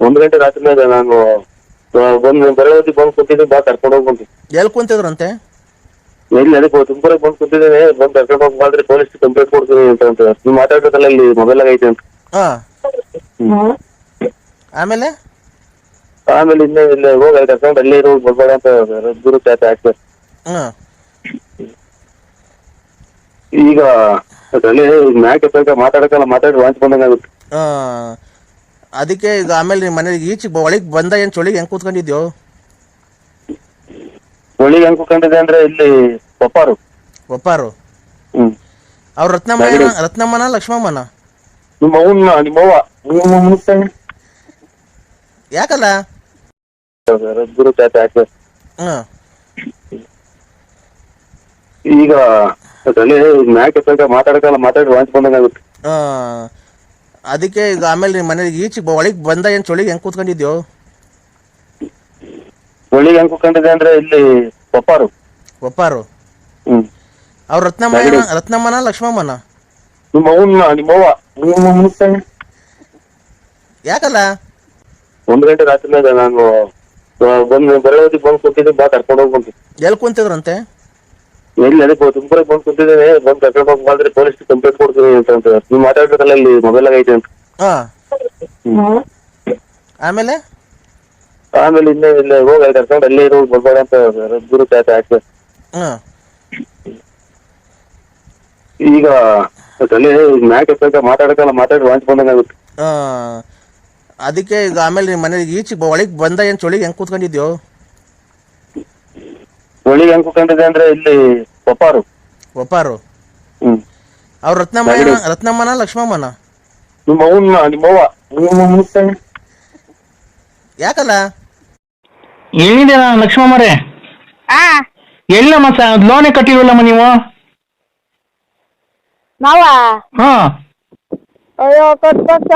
ಒಂದ್ ಗಂಟೆ ರಾತ್ರಿ ಮೇಲೆ ನಾನು ಬಂದು ಬಂದ್ ಬರೋ ಹೊತ್ತಿಗೆ ಬಂದು ಕೂತಿದ್ದೀನಿ ಬಾ ಕರ್ಕೊಂಡು ಹೋಗ್ಬಂತು ಎಲ್ಲಿ ಕುಂತಿದ್ರಂತೆ? ಎಲ್ಲಿ ಅದಕ್ಕೆ ತುಂಬಾ ಬಂದು ಕೂತಿದ್ದೀನಿ ಬಂದು ಕರ್ಕೊಂಡು ಹೋಗಿ ಬಂದ್ರೆ ಪೊಲೀಸ್ ಕಂಪ್ಲೇಂಟ್ ಕೊಡ್ತೀನಿ ಅಂತ ಅಂತ ನೀವು ಮಾತಾಡ್ಬೇಕಲ್ಲ ಇಲ್ಲಿ ಮೊಬೈಲ್ ಐತೆ ಅಂತ. ಹಾಂ. ಆಮೇಲೆ? ಆಮೇಲೆ ಇಲ್ಲೇ ಇಲ್ಲೇ ಹೋಗಿ ಅಲ್ಲಿ ಕರ್ಕೊಂಡು ಅಲ್ಲೇ ಇರೋ ಬರ್ಬೇಡ ಅಂತ ದೂರ ಚಾಚೆ ಹಾಕ್ತಾರೆ. ಹಾಂ. ಈಗ ಅದ್ರಲ್ಲಿ ಮ್ಯಾಕ್ ಎಫೆಕ್ಟ್ ಮಾತಾಡಕ್ಕಲ್ಲ ಮಾತಾಡಿ ವಾಂಚ್ ಬಂದಂಗ ಆಗುತ್ತೆ ಅದಕ್ಕೆ ಈಗ ಆಮೇಲೆ ನಿಮ್ಮ ಮನೆಗೆ ಈಚೆ ಒಳಗೆ ಬಂದ ಏನು ಚಳಿಗೆ ಹೆಂಗೆ ಕೂತ್ಕೊಂಡಿದ್ಯೋ? ಚಳಿಗೆ ಹೆಂಗ್ ಕೂತ್ಕೊಂಡಿದೆ ಅಂದ್ರೆ ಇಲ್ಲಿ ಒಪ್ಪಾರು. ಒಪ್ಪಾರು? ಹ್ಮ್. ಅವ್ರ ರತ್ನಮ್ಮ ರತ್ನಮ್ಮನ ಲಕ್ಷ್ಮಮ್ಮನ? ನಿಮ್ಮ ನಿಮ್ಮವ್ವ ನಿಮ್ಮ ಅವ್ವ. ಯಾಕಲ್ಲ? ಗುರು ತಾತ ಯಾಕೆ? ಹಾಂ. ಈಗ ಅದ್ರಲ್ಲಿ ಮ್ಯಾಕ್ ಎತ್ತ ಮಾತಾಡಕ್ಕಲ್ಲ ಮಾತಾಡಿ ವಾಂಚ್ ಬಂದಂಗ ಆಗುತ್ತೆ ಅದಕ್ಕೆ ಈಗ ಆಮೇಲೆ ನಿಮ್ಮ ಮನೇಲಿ ಈಚೆ ಒಳಗೆ ಬಂದ ಏನು ಚಳಿಗೆ ಹೆಂಗೆ ಕೂತ್ಕೊಂಡಿದ್ಯೋ? ಒಳ್ಳಿಗೆ ಹೆಂಗ್ ಕುತ್ಕೊಂಡಿದೆ ಅಂದ್ರೆ ಇಲ್ಲಿ ಒಪ್ಪಾರು. ಒಪ್ಪಾರು? ಹ್ಮ್. ಅವ್ರ ರತ್ನಮ್ಮನ ರತ್ನಮ್ಮನ ಲಕ್ಷ್ಮಮ್ಮನ? ನಿಮ್ಮ ಅವನ್ನ ನಿಮ್ಮವ್ವ ನಿಮ್ಮ ಅವ್ವ ಯಾಕಲ್ಲ? ಒಂದ್ ಗಂಟೆ ರಾತ್ರಿ ಮೇಲೆ ನಾನು ಬಂದು ಬಂದ್ ಬರೋ ಬಂದು ಕೂತಿದ್ದೀನಿ ಬಾ ಕರ್ಕೊಂಡು ಬಂದು ಎಲ್ಲಿ ಕುಂತಿದ್ರಂತೆ? ಎಲ್ಲಿ ಅದಕ್ಕೆ ತುಮಕೂರಿಗೆ ಬಂದು ಕುಂತಿದ್ದೇನೆ ಬಂದು ಕರ್ಕೊಂಡು ಹೋಗಿ ಬಂದ್ರೆ ಪೊಲೀಸ್ ಕಂಪ್ಲೇಂಟ್ ಕೊಡ್ತೀನಿ ಅಂತ ಅಂತ ನೀವು ಮಾತಾಡ್ಬೇಕಲ್ಲ ಇಲ್ಲಿ ಮೊಬೈಲ್ ಐತೆ ಅಂತ. ಹಾ. ಆಮೇಲೆ? ಆಮೇಲೆ ಇನ್ನೇ ಇಲ್ಲ ಹೋಗಿ ಅಲ್ಲಿ ಕರ್ಕೊಂಡು ಅಲ್ಲೇ ಇರೋ ಬರ್ಬೇಡ ಅಂತ ದೂರ ಚಾಚೆ ಹಾಕ್ತಾರೆ ಹಾಂ. ಈಗ ಅದ್ರಲ್ಲಿ ಮ್ಯಾಕ್ ಎಫೆಕ್ಟ್ ಮಾತಾಡಕ್ಕಲ್ಲ ಮಾತಾಡಿ ವಾಂಚ್ ಬಂದಂಗ ಆಗುತ್ತೆ. ಅದಕ್ಕೆ ಈಗ ಆಮೇಲೆ ನಿಮ್ಮ ಮನೆಗೆ ಈಚೆ ಒಳಗೆ ಬಂದ ಏನು ಚಳಿಗೆ ಹೆಂಗೆ ಕೂತ್ಕೊಂಡಿದ್ಯೋ? ಒಳ್ಳಿಗೆ ಹೆಂಗ್ ಕಂಡಿದೆ ಅಂದ್ರೆ ಇಲ್ಲಿ ಒಪ್ಪಾರು ಒಪ್ಪಾರು ಹ್ಮ್. ಅವ್ರ ರತ್ನಮ್ಮ ರತ್ನಮ್ಮನ ಲಕ್ಷ್ಮಮ್ಮನ? ನಿಮ್ಮ ಅವನ್ನ ನಿಮ್ಮವ್ವ ನಿಮ್ಮ ಮುಗ್ತಾನೆ. ಯಾಕಲ್ಲ? ಎಲ್ಲಿದ್ದೀರಾ ಲಕ್ಷ್ಮಮ್ಮರೇ? ಆ. ಎಲ್ಲಮ್ಮ ಸ ಲೋನೇ ಕಟ್ಟಿಲ್ವಲ್ಲಮ್ಮ ನೀವು? ನಾವ ಹಾ. ಅಯ್ಯೋ ಕೊಟ್ಕೊಟ್ಟ.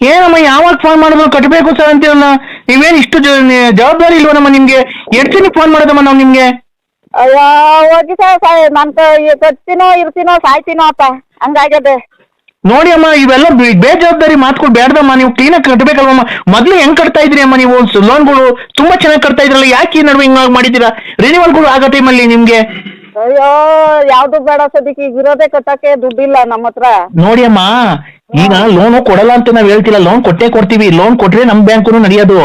ಏನಮ್ಮ ಯಾವಾಗ ಫೋನ್ ಮಾಡಿದ್ರು ಕಟ್ಟಬೇಕು ಸರ್ ಅಂತೀರಲ್ಲ? ನೀವೇನ್ ಇಷ್ಟು ಜ- ನಿ- ಜವಾಬ್ದಾರಿ ಇಲ್ವನಮ್ಮ ನಿಮ್ಗೆ? ಎಷ್ಟು ಸಲ ಫೋನ್ ಮಾಡೋದಮ್ಮ ನಾವು ನಿಮ್ಗೆ. ಅಯ್ಯೋ ಹೋಗಿ ಸರ್ ನನ್ ಕಟ್ತೀನೋ ಇರ್ತೀನೋ ಸಾಯ್ತೀನೋ ಅಪ್ಪ. ಹಂಗಾಗ್ಯದೆ. ನೋಡಿ ಅಮ್ಮ ಇವೆಲ್ಲ ಬೇ- ಬೇಜವಾಬ್ದಾರಿ ಮಾತುಗಳು ಬೇಡದಮ್ಮ ನೀವು ಕ್ಲೀನಾಗಿ ಕಟ್ಟಬೇಕಲ್ವಮ್ಮ ಮೊದ್ಲು ಹೆಂಗ್ ಕಟ್ತಾ ಇದ್ರಿ ಅಮ್ಮ ನೀವು? ಲೋನ್ಗಳು ತುಂಬಾ ಚೆನ್ನಾಗಿ ಕಟ್ತಾ ಇದ್ರಲ್ಲ ಯಾಕೆ ಈ ನಡುವೆ ಹಿಂಗಾಗಿ ಮಾಡಿದ್ದೀರಾ? ರಿನಿವಲ್ಗಳು ಆಗೋ ಟೈಮಲ್ಲಿ ನಿಮ್ಗೆ. ಅಯ್ಯೋ ಯಾವ್ದು ಬೇಡ ಸದ್ಯಕ್ಕೆ ಈಗ ಇರೋದೇ ಕಟ್ಟಕ್ಕೆ ದುಡ್ಡಿಲ್ಲ ನಮ್ಮ ಹತ್ರ ನೋಡಿ ಅಮ್ಮ ಈಗ ಲೋನ್ ಕೊಡಲ್ಲ ಅಂತ ನಾವ್ ಹೇಳ್ತಿಲ್ಲ. ಲೋನ್ ಕೊಟ್ಟೇ ಕೊಡ್ತೀವಿ. ಲೋನ್ ಕೊಟ್ರೆ ನಮ್ ಬ್ಯಾಂಕು ನಡೆಯೋದು.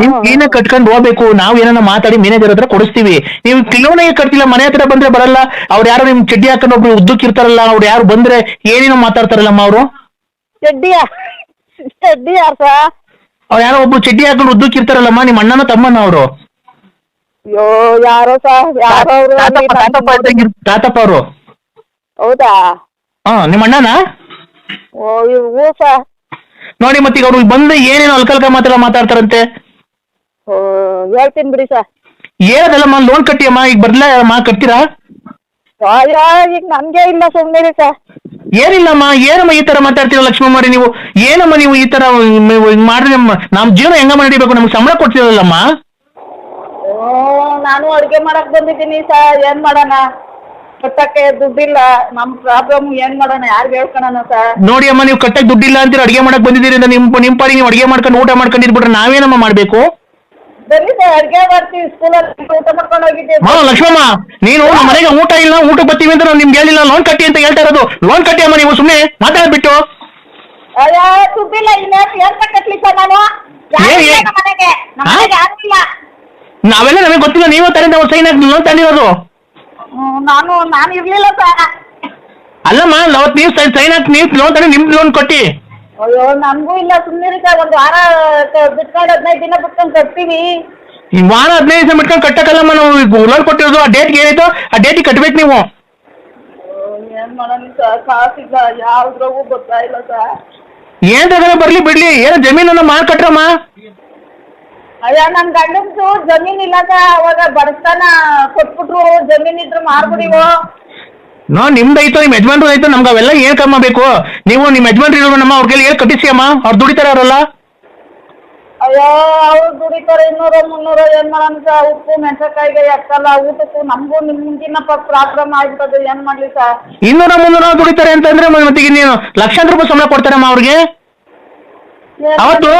ನೀವ್ ಏನ ಕಟ್ಕೊಂಡು ಹೋಗ್ಬೇಕು. ನಾವ್ ಏನಾರ ಮಾತಾಡಿ ಮ್ಯಾನೇಜರ್ ಹತ್ರ ಕೊಡಿಸ್ತೀವಿ. ನೀವು ಏ ಕಟ್ತಿಲ್ಲ. ಮನೆ ಹತ್ರ ಬಂದ್ರೆ ಬರಲ್ಲ. ಅವ್ರ ಯಾರು ನಿಮ್ ಚಡ್ಡಿ ಹಾಕೊಂಡು ಒಬ್ರು ಉದ್ದಕ್ಕೆ ಇರ್ತಾರಲ್ಲ ಅವ್ರ ಯಾರು ಬಂದ್ರೆ ಏನೇನೋ ಮಾತಾಡ್ತಾರಲ್ಲಮ್ಮ ಅವರು? ಚಡ್ಡಿಯ ಚಡ್ಡಿ ಯಾರ್ ಸಾ ಅವ್ರು ಯಾರೋ ಒಬ್ರು ಚಡ್ಡಿ ಹಾಕೊಂಡು ಉದ್ದಕ್ ಇರ್ತಾರಲ್ಲಮ್ಮ ನಿಮ್ಮ ಅಣ್ಣನ ತಮ್ಮನ ಅವರು? ಅಯ್ಯೋ ಯಾರೋ ಸಾ? ಯಾರೋ ಅವ್ರು ತಾತಪ್ಪ ಅವರು ಹೌದಾ? ಹಾ ನಿಮ್ಮ ಅಣ್ಣನ? ಓ ಇವು ನೋಡಿ ಮತ್ತೆ ಈಗ ಅವ್ರು ಬಂದು ಏನೇನು ಅಲ್ಕಲ್ಕ ಮಾತ್ರ ಮಾತಾಡ್ತಾರಂತೆ. ಓ ಹೇಳ್ತೀನಿ ಬಿಡಿ ಸಾ ಏನದಲ್ಲಮ್ಮ ಲೋನ್ ಕಟ್ಟಿಯಮ್ಮ ಈಗ ಬರ್ಲಾ ಮಾ ಕಟ್ತೀರಾ? ಅಯ್ಯೋ ಈಗ ನನ್ಗೆ ಇಲ್ಲ ಸುಮ್ಮನೆ ಸರ್. ಏನಿಲ್ಲಮ್ಮ ಏನಮ್ಮ ಈ ತರ ಮಾತಾಡ್ತೀರ ಲಕ್ಷ್ಮಮ್ಮರಿ ನೀವು? ಏನಮ್ಮ ನೀವು ಈ ತರ ಮಾಡಿದ್ರೆ ನಮ್ಮ ನಮ್ಮ ಜೀವನ ಹೆಂಗ ನಡಿಬೇಕು ನಮ್ಗೆ ಸಂಬಳ ಕೊಡ್ತೀರಲ್ಲಮ್ಮ? ಓ ನಾನು ಅಡ್ಗೆ ಮಾಡಕ್ ಬಂದಿದ್ದೀನಿ ಸರ್. ಏನ್ ಮಾಡೋಣ? ಕಟ್ಟಕ್ಕೆ ದುಡ್ಡಿಲ್ಲ ನಮ್ ಪ್ರಾಬ್ಲಮ್ ಏನ್ ಮಾಡೋಣ ಯಾರು ಹೇಳ್ಕೊಣ ಸರ್ ನೋಡಿ ಅಮ್ಮ ನೀವು ಕಟ್ಟಕ್ಕೆ ದುಡ್ಡಿಲ್ಲ ಅಂತೀರ ಅಡಿಗೆ ಮಾಡಕ್ ಬಂದಿದ್ದೀರಿ ಅಂತ ನಿಮ್ ನಿಮ್ ಪಾರಿ ನೀವು ಅಡಿಗೆ ಮಾಡ್ಕೊಂಡು ಊಟ ಮಾಡ್ಕೊಂಡು ಇದ್ಬಿಟ್ರೆ ನಾವೇನಮ್ಮ ಮಾಡ್ಬೇಕು? ಬನ್ನಿ ಸರ್ ಅಡ್ಗೆ ಮಾಡ್ತೀವಿ ಸ್ಕೂಲಲ್ಲಿ ಊಟ ಮಾಡ್ಕೊಂಡು ಹೋಗಿದ್ದೀವಿ. ಹಾ ಲಕ್ಷ್ಮಮ್ಮ ನೀನು ನಮ್ಮ ಮನೆಗೆ ಊಟ ಇಲ್ಲ ಊಟ ಬರ್ತೀವಿ ಅಂತ ನಾವು ನಿಮ್ಗೆ ಹೇಳಿಲ್ಲ ಲೋನ್ ಕಟ್ಟಿ ಅಂತ ಹೇಳ್ತಾ ಇರೋದು. ಲೋನ್ ಕಟ್ಟಿ ಅಮ್ಮ ನೀವು ಸುಮ್ಮನೆ ಮಾತಾಡ್ಬಿಟ್ಟು ಅಯ್ಯೋ ದುಡ್ಡಿಲ್ಲ ಇನ್ನೇನ್ ಏನ್ ಕಟ್ಲಿ ಸರ್ ನಾನು? ಯಾರೂ ಏ, ಇಲ್ಲ ಏ. ನಮ್ಮ ಮನೆಗೆ. ನಮ್ಮ ಹಾ? ಮನೆಗೆ ಯಾರೂ ಇಲ್ಲ. ನಾವೆಲ್ಲ ನಮಗೆ ಗೊತ್ತಿಲ್ಲ ನೀವೇ ತರಿಂದ ಸೈನ್ ಹಾಕಿ ಲೋನ್ ತಂದಿರೋದು. ಹ್ಮ್, ನಾನು ನಾನು ಇರ್ಲಿಲ್ಲ ಸರ್. ಅಲ್ಲಮ್ಮ ಅವತ್ತು ನೀವು ಸೈನ್ ಹಾಕಿ ನೀವು ಲೋನ್ ತಂದು ನಿಮ್ದು ಲೋನ್ ಕೊಟ್ಟಿ. ಅಯ್ಯೋ ನನ್ಗೂ ಇಲ್ಲ ಸುಮ್ಮನೆ ಸರ್. ಒಂದು ವಾರ ಕ- ಬಿಟ್ಕೊಂಡು ಹದಿನೈದು ದಿನ ಬಿಟ್ಕೊಂಡು ಕಟ್ತೀವಿ. ಈ ವಾರ ಹದಿನೈದು ದಿನ ಬಿಟ್ಕೊಂಡು ಕಟ್ಟಕ್ಕಲ್ಲಮ್ಮ ನಾವು ಲೋನ್ ಕೊಟ್ಟಿರೋದು. ಆ ಡೇಟ್ಗೆ ಏನಾಯ್ತು ಆ ಡೇಟಿಗೆ ಕಟ್ಬೇಕು ನೀವು. ಏನ್ ಮಾಡೋಣ ಸರ್? ಕಾಸಿಲ್ಲ ಯಾವ್ದ್ರಾಗೂ ಗೊತ್ತಾ ಇಲ್ಲ ಸರ್. ಏನ್ ತಗೊಂಡ ಬರ್ಲಿ ಬಿಡ್ಲಿ. ಏನೋ ಜಮೀನನ್ನ ಮಾರ್ ಕಟ್ರಮ್ಮ ಅಯ್ಯ ನನ್ ಗಂಡಂದು ಜಮೀನ್ ಇಲ್ಲದ ಅವಾಗ ಬಡತನ ಕೊಟ್ಬಿಟ್ರು ಜಮೀನ್ ಇದ್ರು ಮಾರ್ಬಿಡಿವು ನೋ ನಿಮ್ದು ಐತೋ ನಿಮ್ಮ ಯಜಮಾನ್ರು ಐತೋ ನಮ್ಗೆ ಅವೆಲ್ಲ ಏನ್ ಕಮ್ಮ ಬೇಕು? ನೀವು ನಿಮ್ಮ ಯಜಮಾನ್ರು ಇರೋ ನಮ್ಮ ಅವ್ರಿಗೆ ಏನ್ ಕಟ್ಟಿಸಿ ಅಮ್ಮ? ಅವ್ರು ದುಡಿತಾರ ಅವರಲ್ಲ? ಅಯ್ಯೋ ಅವ್ರು ದುಡಿತಾರೆ ಇನ್ನೂರು ಮುನ್ನೂರು ಏನ್ ಮಾಡೋಣ ಸರ್? ಉಪ್ಪು ಮೆಣಸಕಾಯಿಗೆ ಎಕ್ಕಲ್ಲ ಊಟಕ್ಕೂ ನಮಗೂ ನಿಮ್ಗಿನ್ನ ಪ್ರಾಬ್ಲಮ್ ಆಗ್ಬಿಟ್ಟದು ಏನ್ ಮಾಡ್ಲಿ ಸರ್? ಇನ್ನೂರ ಮುನ್ನೂರ ದುಡಿತಾರೆ ಅಂತಂದ್ರೆ ಮತ್ತೆ ಈಗ ನೀನು ಲಕ್ಷಾಂತರ ರೂಪಾಯಿ ಸಂಬಳ ಕೊಡ್ತಾರಮ್ಮ ಅವ್ರಿಗೆ? ಅವತ್ತು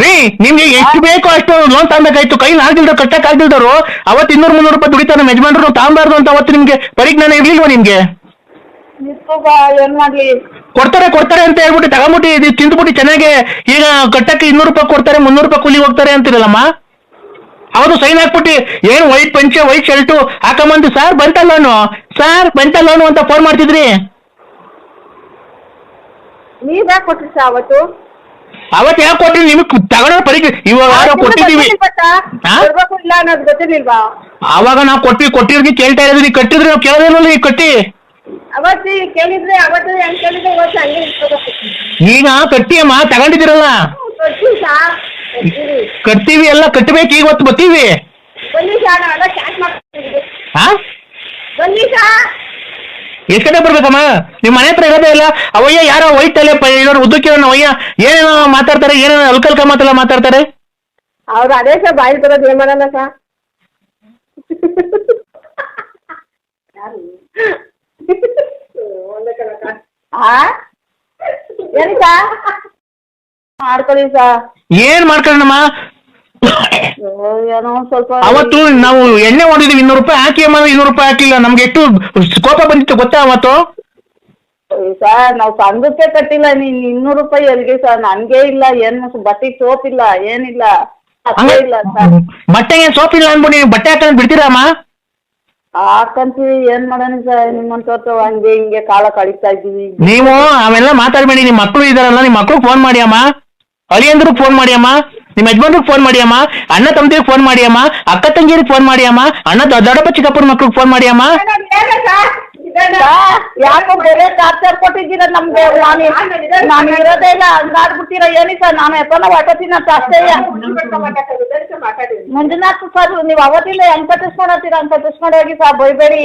ರೀ ನಿಮ್ಗೆ ಎಷ್ಟು ಬೇಕೋ ಅಷ್ಟು ಲೋನ್ ತಗೊಬೇಕಾಯ್ತು ಕೈ ಆಗ್ದಿಲ್ದ ಕಟ್ಟಕ್ ಆಗ್ದಿಲ್ದವ್ರು ಅವತ್ತು ಇನ್ನೂರು ಮುನ್ನೂರು ರೂಪಾಯಿ ದುಡಿತಾರೆ ನಮ್ಮ ಯಜಮಾನ್ರು ತಗೊಂಬಾರ್ದು ಅಂತ ಅವತ್ತು ನಿಮ್ಗೆ ಪರಿಜ್ಞಾನ ಇರ್ಲಿಲ್ವಾ ನಿಮ್ಗೆ? ಏನ್ ಮಾಡ್ಲಿ? ಕೊಡ್ತಾರೆ ಕೊಡ್ತಾರೆ ಅಂತ ಹೇಳ್ಬಿಟ್ಟು ತಗೊಂಬಿಟ್ಟು ಇದು ತಿಂದ್ಬಿಟ್ಟು ಚೆನ್ನಾಗಿ ಈಗ ಕಟ್ಟಕ್ಕೆ ಇನ್ನೂರು ರೂಪಾಯಿ ಕೊಡ್ತಾರೆ ಮುನ್ನೂರು ರೂಪಾಯಿ ಕೂಲಿ ಹೋಗ್ತಾರೆ ಅಂತಿರಲ್ಲಮ್ಮ? ಅವನು ಸೈನ್ ಹಾಕ್ಬಿಟ್ಟು ಏನು ವೈಟ್ ಪಂಚೆ ವೈಟ್ ಶರ್ಟು ಹಾಕೊಂಬಂದು ಸರ್ ಬಂತ ಲೋನು ಸರ್ ಬಂತ ಲೋನು ಅಂತ ಫೋನ್ ಮಾಡ್ತಿದ್ರಿ? ನೀವ್ ಯಾಕೆ ಕೊಟ್ರಿ ಸರ್ ಅವತ್ತು? ಅವತ್ತು ಯಾಕೆ ಕೊಟ್ರಿ ನಿಮಗೆ ತಗೊಳ್ಳೋ ಪರೀಕ್ಷೆ ಇವಾಗ ಕೊಟ್ಟಿದ್ದೀವಿ. ಹಾ? ಕೊಡ್ಬೇಕು ಇಲ್ಲ ಅನ್ನೋದು ಗೊತ್ತಿರ್ಲಿಲ್ವಾ ಅವಾಗ ನಾವು ಕೊಟ್ಟಿ ಕೊಟ್ಟಿರ್ಗಿ ಕೇಳ್ತಾ ಇರೋದು ನೀವು ಕಟ್ಟಿದ್ರೆ ನಾವು ಕೇಳೋದಿಲ್ಲ ನೀವು ಕಟ್ಟಿ? ಅವತ್ತು ಕೇಳಿದ್ರೆ ಅವತ್ತು ಹೆಂಗ್ ಕೇಳಿದ್ರೆ ಇವತ್ತು ಹಂಗೆ ಇಟ್ಕೋಬೇಕು ಈಗ ಕಟ್ಟಿ ಅಮ್ಮ ತಗೊಂಡಿದ್ದೀರಲ್ಲ? ಕೊಡ್ತೀವಿ ಸಾ ಕೊಡ್ತೀವಿ. ಕಟ್ತೀವಿ ಎಲ್ಲ ಕಟ್ಟಬೇಕು ಈಗ ಹೊತ್ತು ಬರ್ತೀವಿ. ಬನ್ನಿ ಸಾ ನಾವೆಲ್ಲ ಕ್ಯಾಶ್ ಮಾಡ್ತೀವಿ ಹಾ? ಬನ್ನಿ ಸಾ ಎಷ್ಟು ಗಂಟೆ ಬರ್ಬೇಕಮ್ಮ? ನಿಮ್ಮ ಮನೆ ಹತ್ರ ಇರೋದೇ ಇಲ್ಲ. ಅವಯ್ಯ ಯಾರೋ ವೈಟ್ ತಲೆ ಇರೋರು ಉದ್ದಕ್ಕಿರೋನು ಅವಯ್ಯ ಏನೇನೋ ಮಾತಾಡ್ತಾರೆ ಏನೇನೋ ಅಲ್ಕಲ್ಕ ಮಾತೆಲ್ಲ ಮಾತಾಡ್ತಾರೆ? ಅವ್ರು ಅದೇ ಸರ್ ಬಾಯಿ ಬರೋದು ಏನ್ ಮಾಡಲ್ಲ ಸಾ ಆ? ಏನು ಸಾ ಮಾಡ್ಕೊಳ್ಳಿ ಸಾ ಏನ್ ಮಾಡ್ಕೊಳ್ಳೋಣಮ್ಮ ಏನೋ ಒಂದ್ ಸ್ವಲ್ಪ ಅವತ್ತು ನಾವು ಎಣ್ಣೆ ಹೊಡಿದೀವಿ ಇನ್ನೂರು ರೂಪಾಯಿ ಹಾಕಿ ಅಮ್ಮ ಇನ್ನೂರು ರೂಪಾಯಿ ಹಾಕಿಲ್ಲ. ನಮ್ಗೆ ಎಷ್ಟು ಕೋಪ ಬಂದಿತ್ತು ಗೊತ್ತಾ ಅವತ್ತು? ಸರ್ ನಾವು ಸಂಘಕ್ಕೆ ಕಟ್ಟಿಲ್ಲ. ನೀನ್ ಇನ್ನೂರು ರೂಪಾಯಿ ಎಲ್ಗೆ ಸರ್? ನನ್ಗೆ ಇಲ್ಲ ಏನು ಬಟ್ಟೆ ಸೋಪ್ ಇಲ್ಲ ಏನಿಲ್ಲ ಇಲ್ಲ ಸರ್. ಬಟ್ಟೆಗೆ ಸೋಪ್ ಇಲ್ಲ ಅನ್ಬಿಟ್ಟು ನೀವು ಬಟ್ಟೆ ಹಾಕೊಂಡು ಬಿಡ್ತೀರಮ್ಮ ಹಾಕಂತೀವಿ ಏನ್ ಮಾಡೋಣ ಸರ್? ನಿಮ್ಮಂತವ್ರು ಹಂಗೆ ಹಿಂಗೆ ಕಾಲ ಕಳೀತಾ ಇದ್ದೀವಿ. ನೀವು ಅವೆಲ್ಲ ಮಾತಾಡ್ಬೇಡಿ. ನಿಮ್ಮ ಮಕ್ಕಳು ಇದಾರಲ್ಲ ನಿಮ್ಮ ಮಕ್ಕಳು ಫೋನ್ ಮಾಡಿ ಅಮ್ಮ. ಅಂದ್ರು ಫೋನ್ ಮಾಡಿ ಅಮ್ಮ. ನಿಮ್ಮ ಯಜಮಾನ್ರಿಗೆ ಫೋನ್ ಮಾಡಿ ಅಮ್ಮ ಅಣ್ಣ ತಮ್ಮದಿಗೆ ಫೋನ್ ಮಾಡಿ ಅಮ್ಮ ಅಕ್ಕ ತಂಗಿರಿಗೆ ಫೋನ್ ಮಾಡಿ ಅಮ್ಮ ಅಣ್ಣ ದೊ- ದೊಡ್ಡಪ್ಪ ಚಿಕ್ಕಪ್ಪನ ಮಕ್ಳಿಗೆ ಫೋನ್ ಮಾಡಿ ಅಮ್ಮ. ಸರ್, ಯಾಕೋ ಬೇರೆ ಚಾರ್ಜರ್ ಕೊಟ್ಟಿದ್ದೀರ ನಮ್ಗೆ? ನಾನು ನಾನು ಇರೋದೇ ಇಲ್ಲ. ಹಂಗಾಡ್ಬಿಟ್ಟಿರ ಏನಿ ಸರ್? ನಾನು ಎಪ್ಪನ ಹೊಟ್ಟತಿನ ಅಷ್ಟೇ ಮಂಜುನಾಥ್ ಸರ್ ನೀವು ಅವತ್ತಿಂದ ಹೆಂಗ್ ಕಟ್ಟಿಸ್ಕೊಳತ್ತೀರ ಹಂಗ್ ಕಟ್ಟಿಸ್ಕೊಂಡು ಹೋಗಿ ಸರ್ ಬೈಬೇಡಿ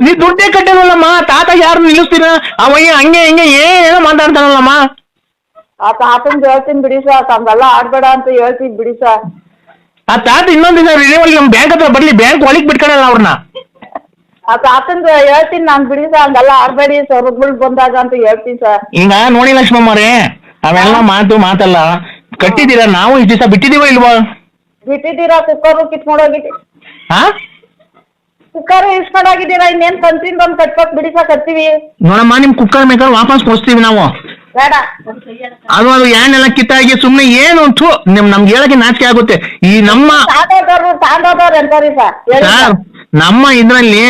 ನೀ ದುಡ್ಡೇ ಕಟ್ಟಿರಲ್ಲಮ್ಮ ತಾತ ಯಾರು ನಿಲ್ಲಿಸ್ತೀರ? ಅವಯ್ಯ ಹಂಗೆ ಹಿಂಗೆ ಏನೇನೋ ಮಾತಾಡ್ತಾನಲ್ಲಮ್ಮ. ಆ ತಾತಂದ್ ಹೇಳ್ತೀನಿ ಬಿಡಿ ಸರ್ ತಮ್ದೆಲ್ಲ ಆಡ್ಬೇಡ ಅಂತ ಹೇಳ್ತೀನಿ ಬಿಡಿ ಸರ್. ಆ ತಾತ ಇನ್ನೊಂದು ದಿನ ರಿನಿವಲ್ ನಮ್ಮ ಬ್ಯಾಂಕ್ ಹತ್ರ ಬರ್ಲಿ ಬ್ಯಾಂಕ್ ಒಳಗೆ ಬಿಟ್ಕೊಳಲ್ಲ ಅವ್ರನ್ನ ಆ ತಾತಂದ್ ಹೇಳ್ತೀನಿ ನಾನು ಬಿಡಿ ಸರ್ ಹಂಗೆಲ್ಲ ಆಡ್ಬೇಡಿ ಸ್ವರ್ಗಳು ಬಂದಾಗ ಅಂತ ಹೇಳ್ತೀನಿ ಸರ್. ಈಗ ನೋಡಿ ಲಕ್ಷ್ಮಮ್ಮರೇ ಅವೆಲ್ಲ ಮಾತು ಮಾತಲ್ಲ ಕಟ್ಟಿದ್ದೀರಾ ನಾವು ಇಷ್ಟು ದಿವಸ ಬಿಟ್ಟಿದೀವ ಇಲ್ವಾ? ಬಿಟ್ಟಿದ್ದೀರಾ ಕುಕ್ಕರು ಕಿತ್ಕೊಂಡೋಗಿದ್ದಿ. ಹಾ? ಕುಕ್ಕರ್ ಇಸ್ಕೊಂಡೋಗಿದ್ದೀರಾ ಇನ್ನೇನ್ ಕಂತಿನ ಬಂದ್ ಕಟ್ಕೊಟ್ ಬಿಡಿ ಸರ್ ಕಟ್ತೀವಿ. ನೋಡಮ್ಮ ನಿಮ್ ಕುಕ್ಕರ್ ಮೇಕರ್ ವಾಪಸ್ ಕೊಡ್ತೀವಿ ನಾವು. ಬೇಡ. ಅದು ಅದು ಏನೆಲ್ಲ ಕಿತ್ತಾಗಿ ಸುಮ್ನೆ ಏನು ಥು ನಿಮ್ ನಮ್ಗೆ ಹೇಳಕ್ಕೆ ನಾಚಿಕೆ ಆಗುತ್ತೆ. ಈ ನಮ್ಮ ತಾಂಡೋದವ್ರು ತಾಂಡೋದವ್ರು ಎಂತಾರಿ ಸರ್. ಹೇಳಿ ಸರ್. ಸರ್. ನಮ್ಮ ಇದ್ರಲ್ಲಿ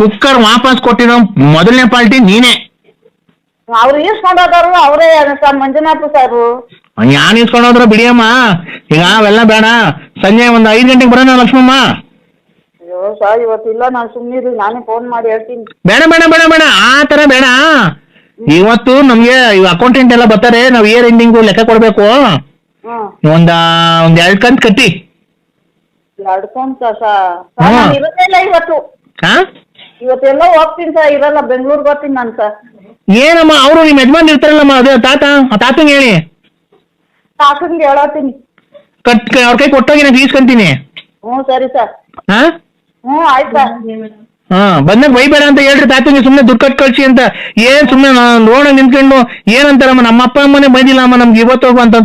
ಕುಕ್ಕರ್ ವಾಪಸ್ ಕೊಟ್ಟಿರೋ ಮೊದಲನೇ ಪಾರ್ಟಿ ನೀನೇ. ಅವ್ರು ಈಸ್ಕೊಂಡೋದವ್ರು ಅವರೇ ಸರ್ ಮಂಜುನಾಥ್ ಸರ್ ಯಾನ್ ಇಸ್ಕೊಂಡು ಹೋದ್ರ ಬಿಡಿಯಮ್ಮ? ಈಗ ಅವೆಲ್ಲ ಬೇಡ. ಸಂಜೆ ಒಂದ್ ಐದ್ ಗಂಟೆಗೆ ಬರೋಣ ಲಕ್ಷ್ಮಮ್ಮ. ಅಯ್ಯೋ ಸರ್ ಇವತ್ತಿಲ್ಲ ನಾನು ಸುಮ್ಮನಿರಿ ನಾನೇ ಫೋನ್ ಮಾಡಿ ಹೇಳ್ತೀನಿ. ಬೇಡ ಬೇಡ ಬೇಡ ಬೇಡ. ಆ ತರ ಬೇಡ. ಇವತ್ತು ನಮ್ಗೆ ಅಕೌಂಟೆಂಟ್ ಎಲ್ಲ ಬರ್ತಾರೆ ನಾವ್ ಇಯರ್ ಎಂಡಿಂಗ್ ಲೆಕ್ಕ ಕೊಡ್ಬೇಕು. ಹ್ಮ್. ಒಂದ ಒಂದ್ ಎರಡ್ ಕಂತ್ ಕಟ್ಟಿ. ನಡ್ಕೊಂತ ಸರ್ ಹ್ಮ್. ಇಲ್ಲ ಇವತ್ತು. ಹಾ? ಇವತ್ತೆಲ್ಲ ಹೋಗ್ತೀನಿ ಸರ್ ಇರಲ್ಲ ಬೆಂಗಳೂರಿಗೆ ಹೋಗ್ತೀನಿ ನಾನು ಸರ್ ಏನಮ್ಮ ಅವರು ನಿಮ್ ಯಜಮಾನ್ ಇರ್ತಾರಲ್ಲಮ್ಮ ಅದೇ ತಾತ ಆ ತಾತಂಗೆ ಹೇಳಿ. ತಾತನ್ಗೆ ಹೇಳತ್ತೀನಿ. ಕಟ್ ಅವ್ರ ಕೈ ಕೊಟ್ಟೋಗಿ ನಾನು ಈಸ್ಕೊಂತೀನಿ ಹ್ಞೂ ಸರಿ ಸರ್ ಹಾ? ಹ್ಞೂ ಆಯ್ತು ಸರ್ ಹಾ ಬಂದಾಗ ಬೈಬೇಡ ಅಂತ ಹೇಳ್ರಿ ತಾತಂಗೆ ಸುಮ್ಮನೆ ದುಡ್ಡು ಕಟ್ ಕಳ್ಸಿ ಅಂತ. ಏನ್ ಸುಮ್ಮನೆ ನೋಡ ನಿಂತ್ಕೊಂಡು ಏನಂತಾರಮ್ಮ ನಮ್ಮ ಅಪ್ಪ ಅಮ್ಮನೆ ಬಂದಿಲ್ಲ ಅಮ್ಮ ನಮ್ಗೆ ಇವತ್ತು ಹೋಗು ಅಂತ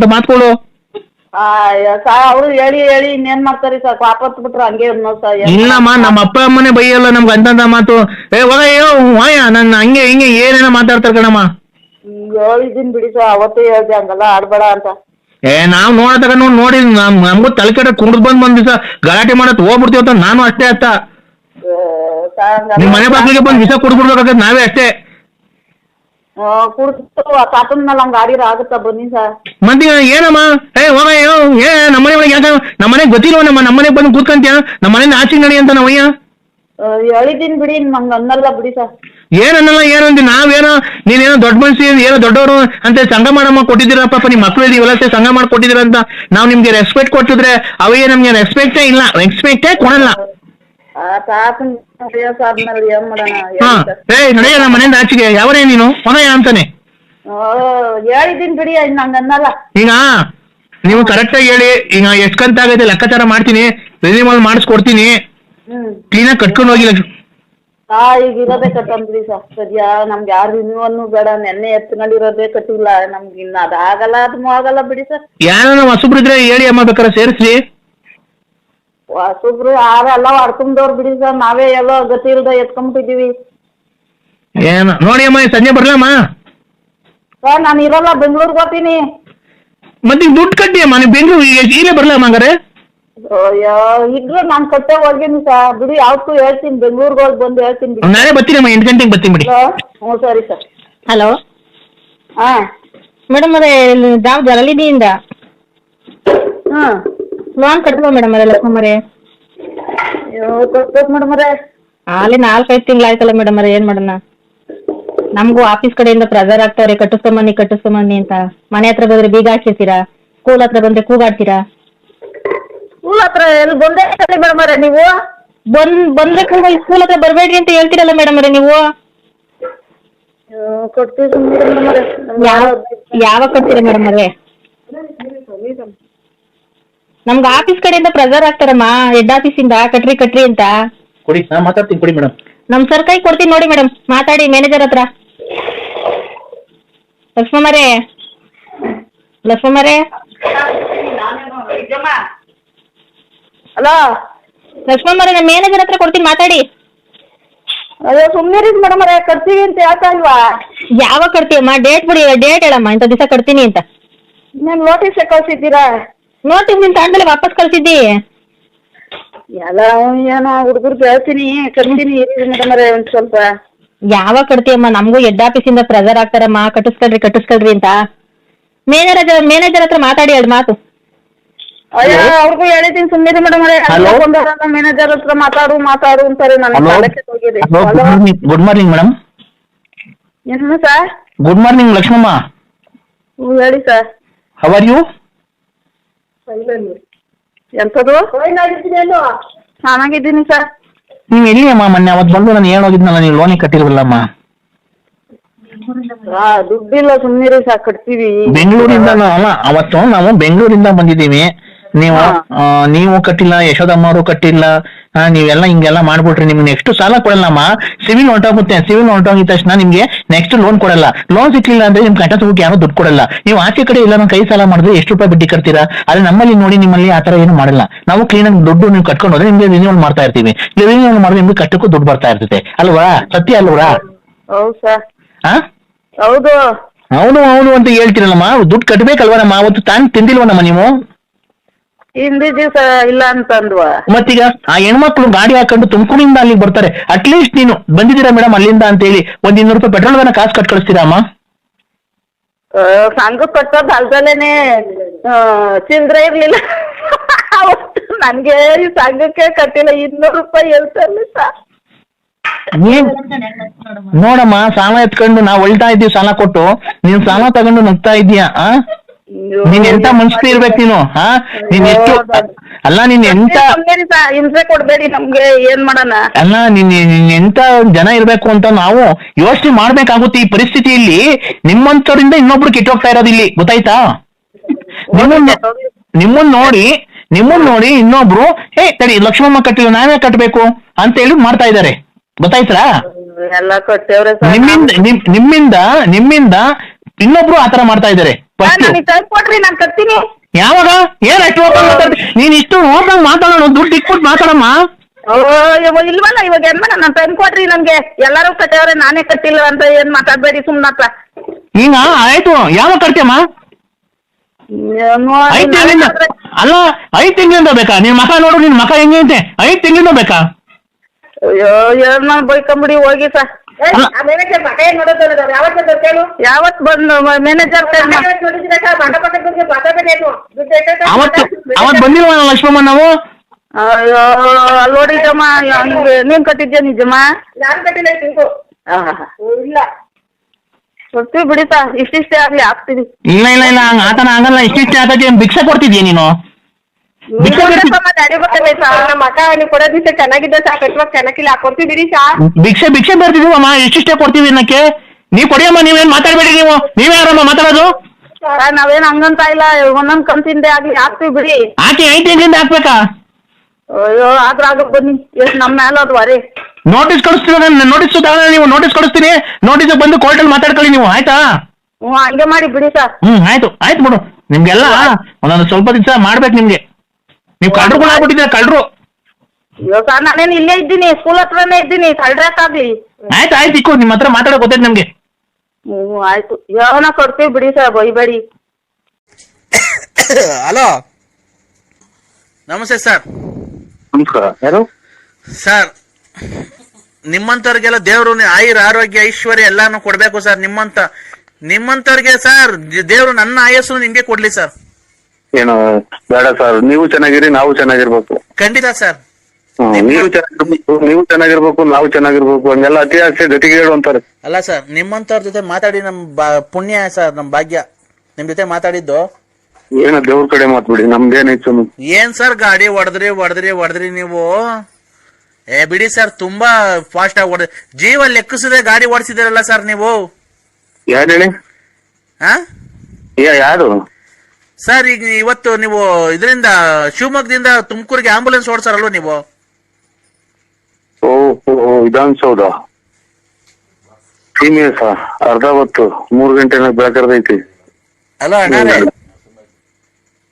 ಸರ್ ಅವರು ಹೇಳಿ ಹೇಳಿ ಇನ್ನೇನ್ ಮಾಡ್ತಾರಿ ಸರ್? ವಾಪಸ್ ಬಿಟ್ರು ಹಂಗೆ ಇಲ್ಲಮ್ಮ ನಮ್ಮ ಅಪ್ಪ ಅಮ್ಮನೇ ಬೈಯಲ್ಲ ನಮ್ಗೆ ಅಂತಂತ ಮಾತು. ಏ ಹೋಗ ಅಯ್ಯೋ ವಾಯ ನನ್ನ ಹಂಗೆ ಹಿಂಗೆ ಏನೇನೋ ಮಾತಾಡ್ತಾರೆ ಕಣಮ್ಮ. ಹೇಳಿದ್ದೀನಿ ಬಿಡಿ ಸರ್ ಅವತ್ತೇ ಹೇಳ್ದೆ ಹಂಗೆಲ್ಲ ಆಡ್ಬೇಡ ಅಂತ. ಏ ನಾವ್ ನೋಡತಕ ನೋಡಿ ನೋಡಿ ನಮ್ ನಮಗೂ ತಲೆ ಕೆಟ್ಟ ಕುಂಡ್ ಬಂದ್ ಬಂದ್ ದಿವಸ ಗಲಾಟೆ ಮಾಡತ್ ಹೋಗ್ಬಿಡ್ತೀವಿ ಅಂತ ನಾನು ಅಷ್ಟೇ ಅತ್ತ. ಸರ್ ನಿಮ್ ಮನೆ ಬಾಗಿಲಿಗೆ ಬಂದು ವಿಷ ಕುಡ್ಬಿಡ್ಬೇಕಾಗತ್ತೆ ನಾವೇ ಅಷ್ಟೇ. ಆ, ತಾತನ ಮೇಲೆ ಹಂಗೆ ಆಡಿರ ಆಗುತ್ತಾ ಬನ್ನಿ ಸರ್? ಮಂದಿ ಏನಮ್ಮ? ಏ ಹೋಗ ಏ ನಮ್ಮನೆ ಒಳಗೆ ಯಾಕ ನಮ್ಮನೆ ಗೊತ್ತಿಲ್ವ ನಮ್ಮ ನಮ್ಮನೆಗೆ ಬಂದು ಕೂತ್ಕಂತೀಯ? ನಮ್ಮನೆ ಆಚೆ ನಡಿ ಅಂತ ನಾವಯ್ಯ? ಆ, ಹೇಳಿದ್ದೀನಿ ಬಿಡಿ ನಂಗೆ ಅನ್ನಲ್ಲ ಬಿಡಿ ಸರ್. ಏನನ್ನಲ್ಲ ಏನು ಅಂದಿ? ನಾವೇನೋ ನೀನೇನೋ ದೊಡ್ಡ ಮನ್ಸಿ ಏನೋ ದೊಡ್ಡವರು ಅಂತ ಸಂಘ ಮಾಡಮ್ಮ ಕೊಟ್ಟಿದ್ದೀರಾ ಪಾಪ ನಿಮ್ಮ ಮಕ್ಕಳು ಇದೀವಲ್ಲ ಅಂತ ಸಂಘ ಮಾಡಿ ಕೊಟ್ಟಿದ್ದೀರಾ ಅಂತ ನಾವು ನಿಮ್ಗೆ ರೆಸ್ಪೆಕ್ಟ್ ಕೊಟ್ಟಿದ್ರೆ ಅವೇ ನಮ್ಗೆ ರೆಸ್ಪೆಕ್ಟೇ ಇಲ್ಲ. ರೆಸ್ಪೆಕ್ಟೇ ಕೊಡಲ್ಲ. ಆ ತಾತನ ಆಗಿ ಏನ್ ಮಾಡೋಣ? ಹಾ. ಹೇಳಿ ಸರ್ ಏ ನಡೆಯ ನಮ್ಮ ಮನೆಯಿಂದ ಆಚೆಗೆ. ಯಾವರೇ ನೀನು? ಹೊನಯ್ಯ ಅಂತಾನೆ. ಓ ಹೇಳಿದ್ದೀನಿ ಬಿಡಿ ನಂಗೆ ಅನ್ನಲ್ಲ. ಈಗ ನೀವು ಕರೆಕ್ಟಾಗಿ ಹೇಳಿ. ಈಗ ಎಷ್ಟು ಕಂತ ಆಗೈತೆ ಲೆಕ್ಕಾಚಾರ ಮಾಡ್ತೀನಿ. ರಿನಿವಲ್ ಮಾಡಿಸ್ಕೊಡ್ತೀನಿ. ಹ್ಮ್. ಕ್ಲೀನಾಗಿ ಕಟ್ಕೊಂಡು ಹೋಗಿಲ್ಲ ಆ ಈಗ ಇರೋದೇ ಕಟ್ಟಂದ್ರಿ ಸರ್ ಸದ್ಯ ನಮ್ಗೆ ಯಾರು ರಿನ್ಯೂವನ್ನು ಬೇಡ. ನೆನ್ನೆ ಎತ್ಕೊಂಡಿರೋದೇ ಕಟ್ಟಿಲ್ಲ. ನಮ್ಗೆ ಇನ್ನ ಅದಾಗಲ್ಲ ಆಗಲ್ಲ ಅದು ಆಗಲ್ಲ ಬಿಡಿ ಸರ್. ಯಾರ ಹೊಸಬ್ರು ಇದ್ರೆ ಹೇಳಿ ಅಮ್ಮ ಬೇಕಾದ್ರೆ ಸೇರಿಸ್ರಿ ಹೊಸಬ್ರು ಯಾರು ಎಲ್ಲ ಹೊಡ್ಕೊಂಡವ್ರು ಬಿಡಿ ಸರ್. ನಾವೇ ಎಲ್ಲೋ ಗತಿ ಇಲ್ದ ಎತ್ಕೊಂಡ್ಬಿಟ್ಟಿದೀವಿ ಏನು? ನೋಡಿ ಅಮ್ಮ ಸಂಜೆ ಬರ್ಲಮ್ಮ. ಸರ್ ನಾನು ಇರಲ್ಲ ಬೆಂಗ್ಳೂರ್ಗೆ ಹೋಗ್ತೀನಿ. ಮತ್ತೆ ಈಗ ದುಡ್ಡು ಕಟ್ಟಿ ಅಮ್ಮ ನೀವು ಬೆಂಗಳೂರು ಇಲ್ಲೇ ಬರ್ಲಮ್ಮ ಹಂಗಾರೆ? ಅಯ್ಯೋ ಇದ್ರೆ ನಾನು ಕೊಟ್ಟೆ ಹೋಗಿನಿ ಸರ್. ಬಿಡಿ ಯಾವತ್ತೂ ಹೇಳ್ತೀನಿ ಬೆಂಗ್ಳೂರ್ಗೆ ಹೋಗಿ ಬಂದು ಹೇಳ್ತೀನಿ ಬಿಡಿ. ನಾಳೆ ಬರ್ತೀನಿ ಅಮ್ಮ ಎಂಟು ಗಂಟೆಗೆ ಬರ್ತೀನಿ ಬಿಡಿ. ಹ್ಞೂ ಸರಿ ಸರ್. ಹಲೋ? ಹಾಂ. ಮೇಡಮ್ ಅದೇ ನಾವು ಜಲನಿಧಿಯಿಂದ ಹಾಂ ಲೋನ್ ಕಟ್ಟುವ ಮೇಡಮ್ ಅದೆಲ್ಲ ಕುಮಾರಿ ಅಯ್ಯೋ ಕೊಡ್ಬೇಕು ಮೇಡಮ್ ಮೇಡಮರೇ ಅಲ್ಲಿ ನಾಲ್ಕೈದು ತಿಂಗಳಾಯ್ತಲ್ಲ ಮೇಡಮ್ ಅದೇ ಏನ್ ಮಾಡೋಣ? ನಮಗೂ ಆಫೀಸ್ ಕಡೆಯಿಂದ ಪ್ರೆಸರ್ ಆಗ್ತಾವ್ರೆ ಕಟ್ಟಿಸ್ಕೊಂಬನ್ನಿ ಕಟ್ಟಿಸ್ಕೊಂಬನ್ನಿ ಅಂತ. ಮನೆ ಹತ್ರ ಬಂದ್ರೆ ಬೀಗ ಹಾಕಿರ್ತೀರಾ? ಸ್ಕೂಲ್ ಹತ್ರ ಬಂದ್ರೆ ಕೂಗಾಡ್ತೀರಾ? ಸ್ಕೂಲ್ ಹತ್ರ ಎಲ್ಲಿ ಬಂದೇ ಮೇಡಮ್ ಮೇಡಮರೇ ನೀವು. ಬಂದ್ ಬಂದ್ರೆ ಕೂಗ ಸ್ಕೂಲ್ ಹತ್ರ ಬರಬೇಡ್ರಿ ಅಂತ ಹೇಳ್ತೀರಲ್ಲ ಮೇಡಮ್ ಅವರೇ ನೀವು. ಕೊಡ್ತೀವಿ ಮೇಡಮರೇ ಯಾವ ಯಾವಾಗ ಕಟ್ತೀರಾ ಮೇಡಮ್ ಅವರೇ ನಮ್ಗೆ ಆಫೀಸ್ ಕಡೆಯಿಂದ ಪ್ರೆಸರ್ ಆಗ್ತಾರಮ್ಮ ಹೆಡ್ ಆಫೀಸಿಂದ ಕಟ್ರಿ ಕಟ್ರಿ ಅಂತ. ಕೊಡಿ ನಾನು ಮಾತಾಡ್ತೀನಿ ಕೊಡಿ ಮೇಡಮ್ ನಮ್ ಸರ್ ಕೈ ಕೊಡ್ತೀನಿ ನೋಡಿ ಮೇಡಮ್ ಮಾತಾಡಿ ಮ್ಯಾನೇಜರ್ ಹತ್ರ. ಲಕ್ಷ್ಮಮ್ಮರೇ ಲಕ್ಷ್ಮಮ್ಮರೇ. ಹಲೋ. ಲಕ್ಷ್ಮಮ್ಮರೇ ನಮ್ಮ ಮ್ಯಾನೇಜರ್ ಹತ್ರ ಕೊಡ್ತೀನಿ ಮಾತಾಡಿ. ಅದೇ ಸುಮ್ಮನೆ ಮೇಡಮರೇ ಕಟ್ತೀವಿ ಅಂತ ಹೇಳ್ತಾ ಇಲ್ವಾ? ಯಾವಾಗ ಕಟ್ತೀವಮ್ಮ? ಡೇಟ್ ಬಿಡಿ ಡೇಟ್ ಹೇಳಮ್ಮ ಇಂಥ ದಿವಸ ಕಟ್ತೀನಿ ಅಂತ. ನಾನು ನೋಟಿಸ್ ಕಳ್ಸಿದ್ದೀರಾ? ನೋಟಿಸ್ ನಿನ್ ತಾಂಡಲ್ಲಿ ವಾಪಸ್ ಕಳ್ಸಿದ್ದಿ. ಎಲ್ಲ ಏನೋ ಹುಡುಗರು ಹೇಳ್ತೀನಿ ಕಟ್ತೀನಿ ಮೇಡಮ್ರೆ ಒಂದು ಸ್ವಲ್ಪ. ಯಾವಾಗ ಕಟ್ತೀಯಮ್ಮ ನಮಗೂ ಹೆಡ್ ಆಫೀಸಿಂದ ಪ್ರೆಸರ್ ಆಗ್ತಾರಮ್ಮ. ಕಟ್ಟಿಸ್ಕೊಳ್ರಿ ಕಟ್ಟಿಸ್ಕೊಳ್ರಿ ಅಂತ. ಮ್ಯಾನೇಜರ್ ಮ್ಯಾನೇಜರ್ ಹತ್ರ ಮಾತಾಡಿ ಎರಡು ಮಾತು. ಅಯ್ಯೋ ಅವ್ರಿಗೂ ಹೇಳಿದ್ದೀನಿ ಸುಮ್ಮನೆ ಮೇಡಮ್ Hello? ಮ್ಯಾನೇಜರ್ ಹತ್ರ ಮಾತಾಡು ಮಾತಾಡು ಅಂತಾರೆ ನನಗೆ ಹಲೋ ಹೋಗಿದೆ. ಹಲೋ ಗುಡ್ ಮಾರ್ನಿಂಗ್ ಮೇಡಮ್ ಏನು ಸರ್? Good morning Lakshmamma. ಹೇಳಿ ಸರ್. ಹವ್ ಆರ್ ಯು ಎಂಥದ್ದು ಚೆನ್ನಾಗಿದ್ದೀನಿ ಸರ್. ನೀವು ಎಲ್ಲಿ ಅಮ್ಮ ಮೊನ್ನೆ ಅವತ್ತು ಬಂದು ನಾನು ಏನು ಹೋಗಿದ್ನಲ್ಲ ನೀವು ಲೋನಿ ಕಟ್ಟಿಲ್ವಲ್ಲಮ್ಮ ಆ, ದುಡ್ಡಿಲ್ಲ ಸುಮ್ಮನಿರಿ ಸಾಕ್ ಕಟ್ತೀವಿ. ಬೆಂಗಳೂರಿಂದ ನಾವು- ಅಲ್ಲ ಅವತ್ತು ನಾವು ಬೆಂಗಳೂರಿಂದ ಬಂದಿದ್ದೀವಿ. ನೀವು ನೀವು ಕಟ್ಟಿಲ್ಲ ಯಶೋದಮ್ಮ ಅವರು ಕಟ್ಟಿಲ್ಲ ನೀವೆಲ್ಲ ಹಿಂಗೆಲ್ಲ ಮಾಡ್ಬಿಟ್ರಿ ನಿಮ್ಗೆ ನೆಕ್ಸ್ಟ್ ಸಾಲ ಕೊಡಲ್ಲಮ್ಮ? ಸಿವಿಲ್ ಹೊಂಟೋಗುತ್ತೆ ಸಿವಿಲ್ ಹೊಂಟೋಗಿದ ತಕ್ಷಣ ನಿಮ್ಗೆ ನೆಕ್ಸ್ಟ್ ಲೋನ್ ಕೊಡಲ್ಲ. ಲೋನ್ ಸಿಕ್ಕಿಲ್ಲ ಅಂದ್ರೆ ನಿಮ್ ಕಟ್ಟ ಸುಖಕ್ಕೆ ಯಾರು ದುಡ್ಡು ಕೊಡಲ್ಲ. ನೀವು ಆಚೆ ಕಡೆ ಇಲ್ಲ ಕೈ ಸಾಲ ಮಾಡಿದ್ರೆ ಎಷ್ಟು ರೂಪಾಯಿ ಬಡ್ಡಿ ಕಟ್ತೀರಾ? ಆದ್ರೆ ನಮ್ಮಲ್ಲಿ ನೋಡಿ ನಿಮ್ಮಲ್ಲಿ ಆ ತರ ಏನು ಮಾಡಲ್ಲ. ನಾವು ಕ್ಲೀನ್ ಆಗಿ ದುಡ್ಡು ನೀವು ಕಟ್ಕೊಂಡು ಹೋದ್ರೆ ನಿಮ್ಗೆ ರಿನ್ಯೂವಲ್ ಮಾಡ್ತಾ ಇರ್ತೀವಿ. ರಿನ್ಯೂವಲ್ ಮಾಡಿದ್ರೆ ನಿಮ್ಗೆ ಕಟ್ಟಕ್ಕೂ ದುಡ್ಡು ಬರ್ತಾ ಇರ್ತೈತೆ ಅಲ್ವಾ? ಸತ್ಯ ಅಲ್ವಾ? ಹೌದು ಅವನು ಅವನು ಅಂತ ಹೇಳ್ತೀರಲ್ಲಮ್ಮ? ದುಡ್ಡು ಕಟ್ಬೇಕಲ್ವನಮ್ಮ ಅವತ್ತು ತಾನು ತಿಂದಿಲ್ವನಮ್ಮ ನೀವು? ಹಿಂದಿ ದಿವಸ ಇಲ್ಲ ಅಂತಂದ್ವ ಮತ್ತೀಗ ಆ ಹೆಣ್ಮಕ್ಳು ಗಾಡಿ ಹಾಕೊಂಡು ತುಮಕೂರಿಂದ ಅಲ್ಲಿಗೆ ಬರ್ತಾರೆ. ಅಟ್ಲೀಸ್ಟ್ ನೀನು ಬಂದಿದ್ದೀರಾ ಮೇಡಮ್ ಅಲ್ಲಿಂದ ಅಂತ ಹೇಳಿ ಒಂದ್ ಇನ್ನೂರು ರೂಪಾಯಿ ಪೆಟ್ರೋಲ್ ದನ ಕಾಸು ಕಟ್ ಕಳಿಸ್ತೀರಾ ಅಮ್ಮ? ಆ, ಸಂಘ ಕಟ್ಟೋದ್ ಅಲ್ದಲೇನೆ ಆ, ಚಿಲ್ದ್ರೆ ಇರ್ಲಿಲ್ಲ. ಅವತ್ತು ನನ್ಗೆ ಈ ಸಂಘಕ್ಕೆ ಕಟ್ಟಿಲ್ಲ ಇನ್ನೂರು ರೂಪಾಯಿ ಹೇಳ್ತಾರೆ ಸರ್. ನೋಡಮ್ಮ ಸಾಲ ಎತ್ಕೊಂಡು ನಾವ್ ಒಳ್ತಾ ಇದ್ದೀವಿ ಸಾಲ ಕೊಟ್ಟು. ನೀನ್ ಸಾಲ ತಗೊಂಡು ನಗ್ತಾ ಇದೀಯಾ ಆ? ನೀನ್ ಎಂತ ಮನ್ಸ್ತಿ ಇರ್ಬೇಕು ನೀನು ಹಾ? ನೀನ್ ಎಷ್ಟು ಅಲ್ಲ ನೀನ್ ಎಂತ ಹಿಂಸೆ ಕೊಡ್ಬೇಡಿ ನಮ್ಗೆ ಏನ್ ಮಾಡೋಣ? ಅಲ್ಲ ನೀನ್ ನೀನ್ ಎಂತ ಜನ ಇರ್ಬೇಕು ಅಂತ ನಾವು ಯೋಚನೆ ಮಾಡ್ಬೇಕಾಗುತ್ತೆ ಈ ಪರಿಸ್ಥಿತಿಯಲ್ಲಿ. ನಿಮ್ಮಂತವ್ರಿಂದ ಇನ್ನೊಬ್ರು ಕೆಟ್ಟೋಗ್ತಾ ಇರೋದು ಇಲ್ಲಿ ಗೊತ್ತಾಯ್ತಾ? ನಿಮ್ಮನ್ನ ನಿಮ್ಮನ್ ನೋಡಿ ನಿಮ್ಮನ್ ನೋಡಿ ಇನ್ನೊಬ್ರು ಏ ತಡಿ ಲಕ್ಷ್ಮಮ್ಮ ಕಟ್ಟಿಲ್ಲ ನಾವೇ ಕಟ್ಟಬೇಕು ಅಂತ ಹೇಳಿ ಮಾಡ್ತಾ ಇದ್ದಾರೆ. ಗೊತ್ತಾಯ್ತಾ? ನಿಮ್ಮಿಂದ ನಿಮ್ಮಿಂದ ನಿಮ್ಮಿಂದ ಇನ್ನೊಬ್ರು ಆತರ ಮಾಡ್ತಾ ಇದ್ದಾರೆ. ಫಸ್ಟ್ ನನಗೆ ಕೊಡ್ರಿ ನಾನು ಕಟ್ತೀನಿ ಯಾವಾಗ? ಏನ್ ಅಷ್ಟು ಓಪನ್ ಮಾತಾಡ್ತಿ? ನೀನ್ ಇಷ್ಟು ಓಪನ್ ಮಾತಾಡೋಣ ದುಡ್ಡು ಇಟ್ಬಿಟ್ಟು ಮಾತಾಡಮ್ಮ. ಓ, ಇವ- ಇಲ್ವಲ್ಲ ಇವಾಗ ಏನ್ ಮಾಡೋಣ ತಂದು ಕೊಡ್ರಿ ನನ್ಗೆ. ಎಲ್ಲರೂ ಕಟ್ಟವ್ರೆ ನಾನೇ ಕಟ್ಟಿಲ್ಲ ಅಂತ ಏನ್ ಮಾತಾಡ್ಬೇಡಿ ಸುಮ್ಮನಪ್ಪ ಈಗ ಆಯ್ತು. ಯಾವಾಗ ಕಟ್ತೀಯಮ್ಮ? ಐದ್ ತಿಂಗಳಿಂದ ಅಲ್ಲ ಐದ್ ತಿಂಗಳಿಂದ ಬೇಕಾ? ನಿನ್ ಮಕ ನೋಡು ನಿನ್ ಮಕ ಹೆಂಗೆ ಐತೆ? ಐದ್ ತಿಂಗಳಿಂದ ಬೇಕಾ? ಅಯ್ಯೋ ಏನ್ ಮಾಡ್ ಬೈಕೊಂಬಿಡಿ ಹೋಗಿ ಸರ್. ಯಾವತ್ ಬಂದು ಮ್ಯಾನೇಜರ್ ಅವತ್ತು ಬಂದಿಲ್ವ ಲಕ್ಷ್ಮಮ್ಮ ನಾವು? ಅಯ್ಯೋ ಅಲ್ಲಿ ನೋಡಿ ಜಮ್ಮ ಹಂಗೆ ನೀನ್ ಕಟ್ಟಿದ್ಯಾ ನಿಜಮ್ಮ? ನಾನು ಕಟ್ಟಿಲ್ಲ ಇಲ್ಲ. ಕೊಡ್ತೀವಿ ಬಿಡಿತಾ ಇಷ್ಟಿಷ್ಟೇ ಆಗ್ಲಿ ಆಗ್ತೀನಿ ಇಲ್ಲ ಇಲ್ಲ ಇಲ್ಲ ಆತನ ಆಗಲ್ಲ ಇಷ್ಟಿಷ್ಟೇ ಆತಕ್ಕೆ ಭಿಕ್ಷೆ ಕೊಡ್ತಿದ್ಯಾ ನೀನು? ನಮ್ಮ ಅಕ್ಕ ನೀವು ಕೊಡೋ ದಿವಸ ಚೆನ್ನಾಗಿದ್ದ ಸಾ ಕಟ್ಟುವಾಗ ಚೆನ್ನಾಗಿಲ್ಲ ಹಾಕೊಡ್ತೀವಿ ಬಿಡಿ ಸಾ ಭಿಕ್ಷೆ ಭಿಕ್ಷೆ ಬರ್ತಿದೀವಮ್ಮ ಇಷ್ಟಿಷ್ಟೇ ಕೊಡ್ತೀವಿ ಅನ್ನಕ್ಕೆ. ನೀವ್ ಕೊಡಿಯಮ್ಮ ನೀವೇನ್ ಮಾತಾಡ್ಬೇಡಿ ನೀವು. ನೀವೇ ಯಾರಮ್ಮ ಮಾತಾಡೋದು? ನಾವೇನ್ ಹಂಗಂತ ಇಲ್ಲ ಒಂದೊಂದ್ ಕಂತಿಂದೆ ಆಗ್ಲಿ ಹಾಕ್ತೀವಿ ಬಿಡಿ. ಆಕೆ ಐದು ತಿಂಗಳಿಂದ ಹಾಕ್ಬೇಕಾ? ಅಯ್ಯೋ ಆದ್ರ ಆಗ ಬನ್ನಿ ಎಷ್ಟು ನಮ್ಮ ಮೇಲೆ ಅದು ವರಿ. ನೋಟಿಸ್ ಕಳಿಸ್ತೀನಿ ನಾನು ನೋಟಿಸ್ ನೀವು ನೋಟಿಸ್ ಕಳಿಸ್ತೀನಿ. ನೋಟಿಸ್ ಬಂದು ಕೋರ್ಟಲ್ಲಿ ಮಾತಾಡ್ಕೊಳ್ಳಿ ನೀವು ಆಯ್ತಾ? ಹ್ಮ್ ಹಂಗೆ ಮಾಡಿ ಬಿಡಿ ಸರ್. ಹ್ಮ್ ಆಯ್ತು ಆಯ್ತು ಬಿಡು. ನಿಮ್ಗೆಲ್ಲ ಒಂದೊಂದು ಸ್ವಲ್ಪ ದಿವಸ ಮಾಡ್ಬೇಕು ನಿಮ್ಗೆ. ನೀವು ಕಳ್ರುಗಳು ಆಗ್ಬಿಟ್ಟಿದ್ದೀರ ಕಳ್ರು ಅಯ್ಯೋ ಸರ್ ನಾನೇನು ಇಲ್ಲೇ ಇದ್ದೀನಿ ಸ್ಕೂಲ್ ಹತ್ರನೇ ಇದ್ದೀನಿ ಕಳ್ರಾಕಾಗ್ಲಿ ಆಯ್ತು ಆಯ್ತು ಇಕ್ಕು ನಿಮ್ಮ ಹತ್ರ ಮಾತಾಡೋಕೆ ಗೊತ್ತೈತೆ ನಮ್ಗೆ. ಹ್ಞೂ ಆಯ್ತು. ಯಾವನ ಕೊಡ್ತೀವಿ ಬಿಡಿ ಸರ್ ಬೈಬೇಡಿ. ಹಲೋ. ನಮಸ್ತೆ ಸರ್. ನಮಸ್ಕಾರ. ಯಾರು? ಸರ್ ನಿಮ್ಮಂತವ್ರಿಗೆಲ್ಲ ದೇವ್ರು ಆಯುರ್ ಆರೋಗ್ಯ ಐಶ್ವರ್ಯ ಎಲ್ಲಾನು ಕೊಡ್ಬೇಕು ಸರ್ ನಿಮ್ಮಂತ ನಿಮ್ಮಂತವ್ರಿಗೆ ಸರ್ ದೇವ್ರು ನನ್ನ ಆಯಸ್ಸು ನಿಮ್ಗೆ ಕೊಡ್ಲಿ ಸರ್. ಏನು ಬೇಡ ಸರ್ ನೀವು ಚೆನ್ನಾಗಿರಿ ನಾವು ಚೆನ್ನಾಗಿರ್ಬೇಕು. ಖಂಡಿತ ಸರ್ ಹ್ಮ್, ನೀವು ಚೆನ್ನಾಗಿರ್ಬೇಕು ನೀವು ಚೆನ್ನಾಗಿರ್ಬೇಕು ನಾವು ಚೆನ್ನಾಗಿರ್ಬೇಕು ಹಂಗೆಲ್ಲ ಅತಿ ಆಸೆ ಜೊತೆಗೆ ಹೇಳು ಅಂತಾರೆ ಅಲ್ಲ ಸರ್ ನಿಮ್ಮಂತವ್ರ ಜೊತೆ ಮಾತಾಡಿ ನಮ್ ಬಾ ಪುಣ್ಯ ಸರ್ ನಮ್ ಭಾಗ್ಯ. ನಿಮ್ ಜೊತೆ ಮಾತಾಡಿದ್ದು. ಏನ ದೇವ್ರ ಕಡೆ ಮಾತ್ಬಿಡಿ ನಮ್ದೇನೈತು ಸುಮ್ಮನೆ ಏನ್ ಸರ್ ಗಾಡಿ ಹೊಡೆದ್ರಿ ಹೊಡೆದ್ರಿ ಹೊಡೆದ್ರಿ ನೀವು? ಏ ಬಿಡಿ ಸರ್ ತುಂಬಾ ಫಾಸ್ಟ್ ಆಗಿ ಹೊಡೆದ್ ಜೀವ ಲೆಕ್ಕಿಸದೆ ಗಾಡಿ ಓಡಿಸಿದಿರಲ್ಲ ಸರ್ ನೀವು? ಯಾರು ಹೇಳಿ? ಹಾ ಯಾ ಯಾರು? ಸರ್ ಈಗ ಇವತ್ತು ನೀವು ಇದರಿಂದ ಶಿವಮೊಗ್ಗದಿಂದ ತುಮಕೂರಿಗೆ ಆಂಬುಲೆನ್ಸ್ ಓಡಿಸಾರಲ್ವ ನೀವು ಓ ವಿಧಾನಸೌಧ ಸೀನಿಯರ್ಸ ಅರ್ಧ ಹೊತ್ತು ಮೂರ್ ಗಂಟೆ ಬೆಳಕರ್ದೈತಿ ಅಲ್ಲ ಅಣ್ಣ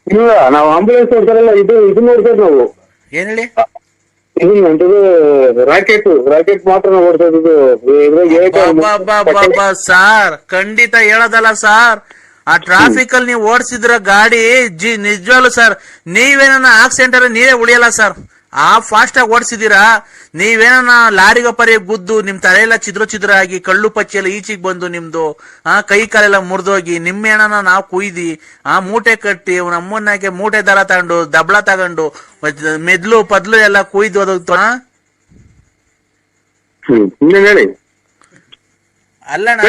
ಇಲ್ಲ ನಾವು ಆಂಬುಲೆನ್ಸ್ ನೋಡ್ತಾರಲ್ಲ ಇದು ಇದು ನೋಡ್ತೇವೆ ನಾವು ಏನ್ ಹೇಳಿ ಇದು ರಾಕೆಟ್ ರಾಕೆಟ್ ಮಾತ್ರ ನಾವು ಓಡ್ತಾ ಇದ್ದು ಇದ್ರಾಗ ಸಾರ್ ಖಂಡಿತ ಹೇಳೋದಲ್ಲ ಸಾರ್ ಆ ಟ್ರಾಫಿಕ್ ಅಲ್ಲಿ ನೀವು ಓಡಿಸಿದ್ರ ಗಾಡಿ ಜಿ ನಿಜವಾಗ್ಲು ಸರ್ ನೀವೇನ ಆಕ್ಸಿಡೆಂಟ್ ಅಲ್ಲಿ ನೀವೇ ಉಳಿಯಲ್ಲ ಸರ್ ಆ ಫಾಸ್ಟ್ ಆಗಿ ಓಡಿಸಿದೀರಾ ನೀವೇನ ಲಾರಿಗ ಪರಿ ಗುದ್ದು ನಿಮ್ ತಲೆಯೆಲ್ಲ ಚಿದ್ರ ಚಿದ್ರ ಆಗಿ ಕಳ್ಳು ಪಚ್ಚಿ ಎಲ್ಲ ಈಚಿಗೆ ಬಂದು ನಿಮ್ದು ಆ ಕೈ ಕಾಲೆಲ್ಲ ಮುರಿದೋಗಿ ನಿಮ್ಮೇಣನ ನಾವು ಕುಯ್ದಿ ಆ ಮೂಟೆ ಕಟ್ಟಿ ನಮ್ಮನ್ನಾಗೆ ಮೂಟೆ ದರ ತಗೊಂಡು ದಬ್ಳ ತಗೊಂಡು ಮೆದ್ಲು ಪದ್ಲು ಎಲ್ಲ ಕುಯ್ದು ಅದು ಆ? ಹೇಳಿ ಅಲ್ಲಣ್ಣ.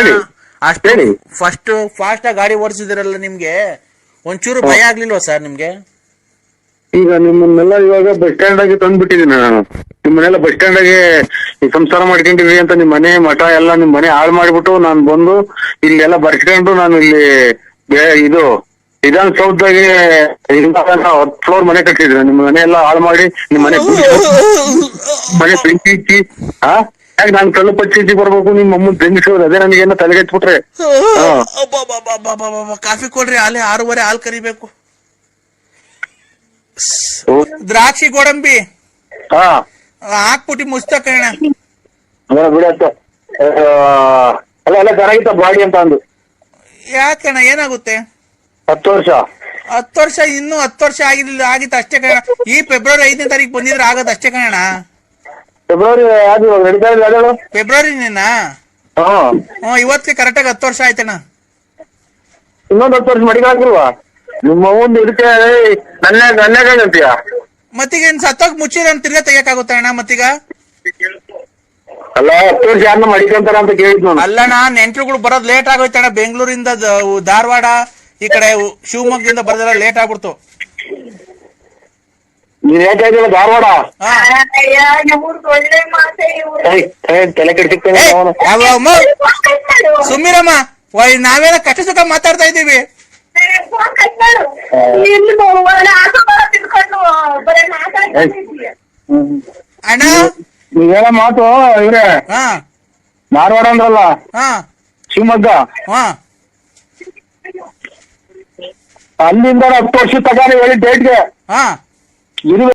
ಅಷ್ಟು ಹೇಳಿ. ಫಸ್ಟ್ ಫಾಸ್ಟ್ ಆಗಿ ಗಾಡಿ ಓಡಿಸಿದಿರಲ್ಲ ನಿಮ್ಗೆ? ಒಂಚೂರು ಭಯ ಆಗ್ಲಿಲ್ವಾ ಸರ್ ನಿಮ್ಗೆ? ಈಗ ನಿಮ್ಮನ್ನೆಲ್ಲ ಇವಾಗ ಬಸ್ ಸ್ಟ್ಯಾಂಡ್ ಆಗಿ ತಂದ್ಬಿಟ್ಟಿದೀನಿ ನಾನು. ನಿಮ್ಮನ್ನೆಲ್ಲ ಬಸ್ ಸ್ಟ್ಯಾಂಡ್ ಆಗಿ ಈ ಸಂಸಾರ ಮಾಡ್ಕೊಂಡಿದ್ವಿ ಅಂತ ನಿಮ್ ಮನೆ ಮಠ ಎಲ್ಲ ನಿಮ್ ಮನೆ ಹಾಳು ಮಾಡ್ಬಿಟ್ಟು ನಾನು ಬಂದು ಇಲ್ಲೆಲ್ಲ ಬರ್ಸ್ಕೊಂಡು ನಾನು ಇಲ್ಲಿ ಬೇ- ಇದು ವಿಧಾನಸೌಧದಾಗೆ ಹತ್ತು ಫ್ಲೋರ್ ಮನೆ ಕಟ್ಟಿದ್ರೆ ನಿಮ್ ಮನೆ ಎಲ್ಲ ಹಾಳು ಮಾಡಿ ನಿಮ್ ಮನೆ ಮನೆ ಬೆಂಕಿ ಇಚ್ಚಿ ಹಾ? ಯಾಕೆ ನಾನು ಕಳ್ಳು ಪಚ್ಚಿ ಬರ್ಬೇಕು? ನಿಮ್ ಅಮ್ಮನ್ ಬೆಂಗಿಸೋದು ಅದೇ ನನಗೇನೋ ತಲೆಗೆಟ್ಬಿಟ್ರೆ. ಕಾಫಿ ಕೊಡ್ರಿ ಅಲ್ಲೇ ಆರೂವರೆ ಹಾಲು ಕರಿಬೇಕು. ದ್ರಾಕ್ಷಿ ಗೋಡಂಬಿ. ಹಾ. ಹಾಕ್ಬಿಟ್ಟು ಅಲ್ಲ ಬಿಡತ್ತ ಅಲ್ಲ ಅಲ್ಲ ಚೆನ್ನಾಗಿತ್ತ ಬಾಡಿ ಅಂತ ಅಂದು. ಯಾಕಣ್ಣ ಏನಾಗುತ್ತೆ? ಹತ್ತು ವರ್ಷ. ಹತ್ತು ವರ್ಷ ಇನ್ನೂ ಹತ್ತು ವರ್ಷ ಆಗಿರ್ಲಿಲ್ಲ ಆಗಿತ್ತು ಅಷ್ಟೇ ಕಣ ಈ ಫೆಬ್ರವರಿ ಐದನೇ ತಾರೀಕು ಬಂದಿದ್ರೆ ಆಗದ ಅಷ್ಟೇ ಕಣ ಫೆಬ್ರವರಿ ಯಾವ್ದು ಇವಾಗ ನಡೀತಾ ಇಲ್ಲ ಯಾವ್ದು ಫೆಬ್ರವರಿ ನಿನ್ನ? ಹಾ. ಹ್ಮ್ ಇವತ್ತಿಗೆ ಕರೆಕ್ಟಾಗಿ ಹತ್ತು ವರ್ಷ ಆಯ್ತಣ್ಣ. ಇನ್ನೊಂದು ಹತ್ತು ವರ್ಷ ಮಡಿಗಾಕಿಲ್ವಾ ನಿಮ್ಮ ಒಂದು ಇದಕ್ಕೆ ನನ್ನ ನನ್ಯಾಗಂತೀಯ ಮತ್ತೀಗ ಏನ್ ಸತ್ತೋಗ್ ಮುಚ್ಚಿರ ತಿರ್ಗಾ ತೆಗಿಯಕಾಗುತ್ತೆ ಅಣ್ಣ ಮತ್ತೀಗ? ಅಲ್ಲ ಹತ್ತು ವರ್ಷ ಯಾರನ್ನ ಮಡಿಕಂತಾರ ಅಂತ ಕೇಳಿದ್ ನಾನು. ಅಲ್ಲಣ್ಣ ನೆಂಟ್ರುಗಳು ಬರೋದ್ ಲೇಟ್ ಆಗೋಯ್ತಣ್ಣ. ಬೆಂಗಳೂರಿಂದ ಧಾರವಾಡ ಈ ಕಡೆ ಶಿವಮೊಗ್ಗದಿಂದ ಬರೋದೆಲ್ಲ ಲೇಟ್ ಆಗ್ಬಿಡ್ತು. ನೀನ್ ಯಾಕೆ ಇದ್ದೀರ ಧಾರವಾಡ. ಏಯ್, ಏಯ್, ತಲೆ ಕೆಡ್ಸಿಕ್ತೇನೆ ಅವನು. ಅಮ್ಮ? ಸುಮ್ಮಿರಮ್ಮ. ನಾವೇನ ಕಷ್ಟ ಸುಖ ಮಾತಾಡ್ತಾ ಇದೀವಿ. ಅಣ್ಣ? ನೀವೇನ ಮಾತು ಇವ್ರೆ. ಹಾ. ಧಾರವಾಡ ಅಂದ್ರಲ್ಲ ಹಾ. ಶಿವಮೊಗ್ಗ. ಹಾ. ಅಲ್ಲಿಂದ ಹತ್ತು ವರ್ಷ ತಗೊಂಡು ಹೇಳಿ ಡೇಟ್ಗೆ ಹಾ. ಇರು